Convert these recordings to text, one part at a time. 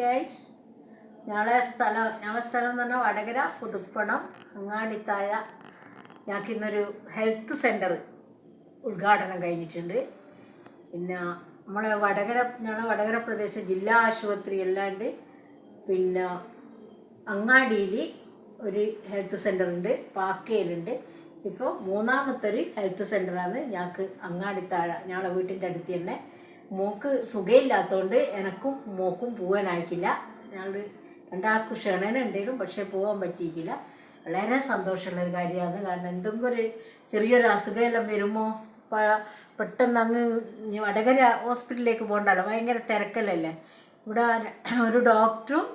Guys ഞങ്ങളെ സ്ഥലം ഞങ്ങളെ സ്ഥലം എന്ന് പറഞ്ഞാൽ വടകര പുതുപ്പണം അങ്ങാടിത്തായ. ഞങ്ങൾക്ക് ഇന്നൊരു ഹെൽത്ത് സെന്റർ ഉദ്ഘാടനം കഴിഞ്ഞിട്ടുണ്ട്. പിന്നെ നമ്മളെ വടകര ഞങ്ങളെ വടകര പ്രദേശം ജില്ലാ ആശുപത്രി അല്ലാണ്ട് പിന്നെ അങ്ങാടിയിൽ ഒരു ഹെൽത്ത് സെന്റർ ഉണ്ട് പാക്കയിലുണ്ട് ഇപ്പോൾ മൂന്നാമത്തെ ഒരു ഹെൽത്ത് സെന്ററാണ് ഞങ്ങൾക്ക് അങ്ങാടിത്താഴ ഞങ്ങളെ വീട്ടിന്റെ അടുത്ത് തന്നെ. മോക്ക് സുഖമില്ലാത്തതുകൊണ്ട് എനക്കും മോക്കും പോകാനായിക്കില്ല ഞങ്ങൾ രണ്ടാൾക്കും ക്ഷണനുണ്ടെങ്കിലും പക്ഷേ പോകാൻ പറ്റിയിട്ടില്ല. വളരെ സന്തോഷമുള്ള ഒരു കാര്യമാണ് കാരണം എന്തെങ്കിലും ഒരു ചെറിയൊരു അസുഖമെല്ലാം വരുമ്പോൾ പെട്ടെന്ന് അങ്ങ് വടകര ഹോസ്പിറ്റലിലേക്ക് പോകണ്ടല്ലോ. ഭയങ്കര തിരക്കല്ലല്ലേ ഇവിടെ ഒരു ഡോക്ടറും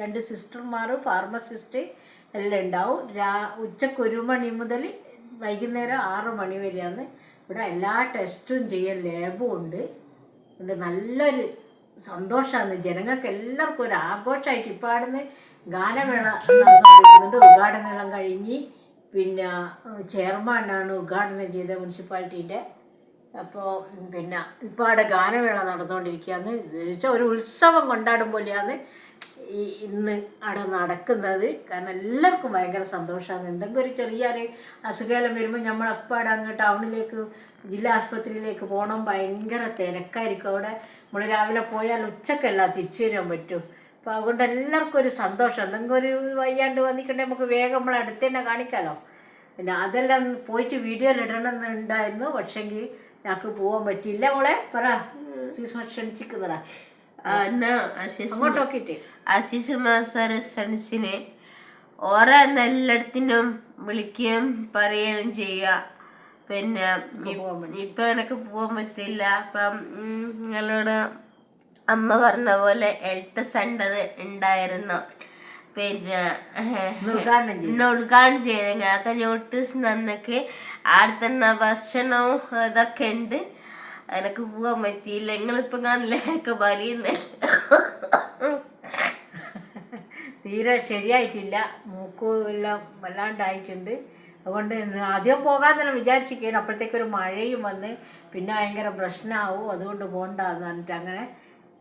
രണ്ട് സിസ്റ്റർമാരും ഫാർമസിസ്റ്റ് എല്ലാം ഉണ്ടാവും. രാ ഉച്ചയ്ക്ക് ഒരു മണി മുതൽ വൈകുന്നേരം ആറ് മണി വരെയാണ്. ഇവിടെ എല്ലാ ടെസ്റ്റും ചെയ്യാൻ ലാബും ഉണ്ട്. ഉണ്ട്. നല്ലൊരു സന്തോഷമാണ് ജനങ്ങൾക്ക് എല്ലാവർക്കും ഒരു ആഘോഷമായിട്ട് ഇപ്പോൾ അവിടുന്ന് ഗാനമേള നടന്നുകൊണ്ടിരിക്കുന്നുണ്ട്. ഉദ്ഘാടനം എല്ലാം കഴിഞ്ഞ് പിന്നെ ചെയർമാനാണ് ഉദ്ഘാടനം ചെയ്ത മുനിസിപ്പാലിറ്റീന്റെ അപ്പോൾ പിന്നെ ഇപ്പോൾ അവിടെ ഗാനമേള നടന്നുകൊണ്ടിരിക്കുകയാണ് വെച്ചാൽ ഒരു ഉത്സവം കൊണ്ടാടും പോലെയാണ് ഈ ഇന്ന് അവിടെ നടക്കുന്നത്. കാരണം എല്ലാവർക്കും ഭയങ്കര സന്തോഷമാണ് എന്തെങ്കിലും ഒരു ചെറിയൊരു അസുഖം വരുമ്പോൾ നമ്മളെപ്പാടെ അങ്ങ് ടൗണിലേക്ക് ജില്ലാ ആശുപത്രിയിലേക്ക് പോകണം ഭയങ്കര തിരക്കായിരിക്കും. അവിടെ നമ്മൾ രാവിലെ പോയാൽ ഉച്ചക്കല്ല തിരിച്ചു വരാൻ പറ്റും. അപ്പോൾ അതുകൊണ്ട് എല്ലാവർക്കും ഒരു സന്തോഷം. എന്തെങ്കിലും ഒരു വയ്യാണ്ട് വന്നിട്ടുണ്ടെങ്കിൽ നമുക്ക് വേഗം നമ്മൾ അടുത്ത് തന്നെ കാണിക്കാമല്ലോ പിന്നെ അതെല്ലാം പോയിട്ട് വീഡിയോയിൽ ഇടണമെന്നുണ്ടായിരുന്നു പക്ഷെങ്കിൽ ഞങ്ങൾക്ക് പോകാൻ പറ്റിയില്ല മോളെ. പറ. സീസ് ക്ഷണിച്ചിക്കുന്നതാ അങ്ങോട്ട് നോക്കിയിട്ട്. ആശിഷ് മാസ്റ്റർ ഫ്രണ്ട്സിനെ ഓരോ എല്ലായിടത്തിനും വിളിക്കുകയും പറയുകയും ചെയ്യുക. പിന്നെ ഇപ്പം എനിക്ക് പോകാൻ പറ്റില്ല അപ്പം നിങ്ങളോട് അമ്മ പറഞ്ഞ പോലെ ഹെൽത്ത് സെന്റർ ഉണ്ടായിരുന്നു. പിന്നെ ഉദ്ഘാടനം അതൊക്കെ ഇന്ന് ഉദ്ഘാടനം ചെയ്ത് ഞങ്ങൾക്ക് നോട്ടീസ് തന്നൊക്കെ അവിടെ തന്നെ ഭക്ഷണവും ഇതൊക്കെ ഉണ്ട്. എനിക്ക് പോകാൻ പറ്റിയില്ല. നിങ്ങളിപ്പം കാണില്ല? എനിക്ക് വലിയ തീരെ ശരിയായിട്ടില്ല. മൂക്കും എല്ലാം വല്ലാണ്ടായിട്ടുണ്ട്. അതുകൊണ്ട് ആദ്യം ആദ്യം തന്നെ വിചാരിച്ചിരിക്കുകയാണ് അപ്പോഴത്തേക്ക് ഒരു മഴയും വന്ന് പിന്നെ ഭയങ്കര പ്രശ്നമാവും. അതുകൊണ്ട് പോകണ്ടെന്ന് പറഞ്ഞിട്ട് അങ്ങനെ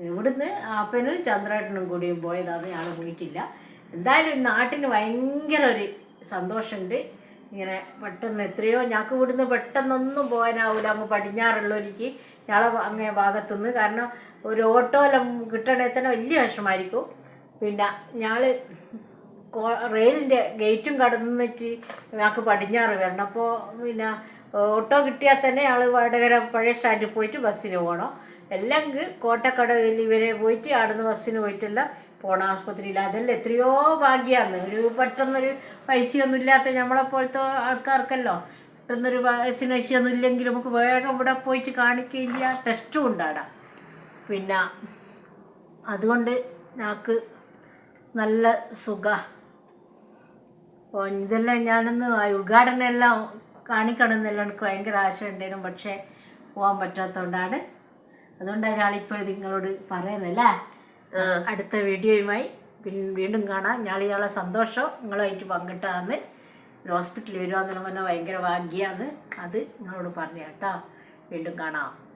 ഇവിടുന്ന് അപ്പനും ചന്ദ്രേട്ടനും കൂടിയും പോയതാണ്. ഞാൻ പോയിട്ടില്ല. എന്തായാലും നാട്ടിന് ഭയങ്കര ഒരു സന്തോഷമുണ്ട്. ഇങ്ങനെ പെട്ടെന്ന് എത്രയോ ഞങ്ങൾക്ക് ഇവിടുന്ന് പെട്ടെന്നൊന്നും പോകാനാവില്ല അങ്ങ് പടിഞ്ഞാറുള്ളവർക്ക് ഞങ്ങളെ അങ്ങേ ഭാഗത്തുനിന്ന്. കാരണം ഒരു ഓട്ടോലം കിട്ടണേ തന്നെ വലിയ വിഷമായിരിക്കും പിന്നെ ഞങ്ങൾ റെയിലിന്റെ ഗേറ്റും കടന്നിട്ട് ഞങ്ങൾക്ക് പടിഞ്ഞാറ് വരണം. അപ്പോൾ പിന്നെ ഓട്ടോ കിട്ടിയാൽ തന്നെ ഞങ്ങൾ വടകര പഴയ സ്റ്റാൻഡിൽ പോയിട്ട് ബസ്സിന് പോകണം. അല്ലെങ്കിൽ കോട്ടക്കടവിൽ ഇവരെ പോയിട്ട് അവിടുന്ന് ബസ്സിന് പോയിട്ടെല്ലാം പോകണം ആസ്പത്രിയിൽ അതെല്ലാം എത്രയോ ഭാഗ്യമാണ് ഒരു പെട്ടെന്നൊരു പൈസയൊന്നും ഇല്ലാത്ത നമ്മളെ പോലത്തെ ആൾക്കാർക്കല്ലോ. പെട്ടെന്നൊരു ബസ്സിന് പൈസയൊന്നും ഇല്ലെങ്കിൽ നമുക്ക് വേഗം ഇവിടെ പോയിട്ട് കാണിക്കില്ല ടെസ്റ്റും ഉണ്ടാടാം. പിന്നെ അതുകൊണ്ട് ഞങ്ങൾക്ക് നല്ല സുഖ. ഇതെല്ലാം ഞാനൊന്ന് ഉദ്ഘാടനം എല്ലാം കാണിക്കണം എന്നെല്ലാം എനിക്ക് ഭയങ്കര ആശയമുണ്ടായിരുന്നു പക്ഷേ പോകാൻ പറ്റാത്തതുകൊണ്ടാണ്. അതുകൊണ്ടാണ് ഞാളിപ്പോൾ നിങ്ങളോട് പറയുന്നല്ലേ അടുത്ത വീഡിയോയുമായി വീണ്ടും കാണാം. ഞാൻ ഇയാളെ സന്തോഷം നിങ്ങളുമായിട്ട് പങ്കിട്ടാന്ന്. ഹോസ്പിറ്റലിൽ വരുവാന്നുള്ള പറഞ്ഞാൽ ഭയങ്കര ഭാഗ്യമാണ് അത് നിങ്ങളോട് പറഞ്ഞു കേട്ടോ. വീണ്ടും കാണാം.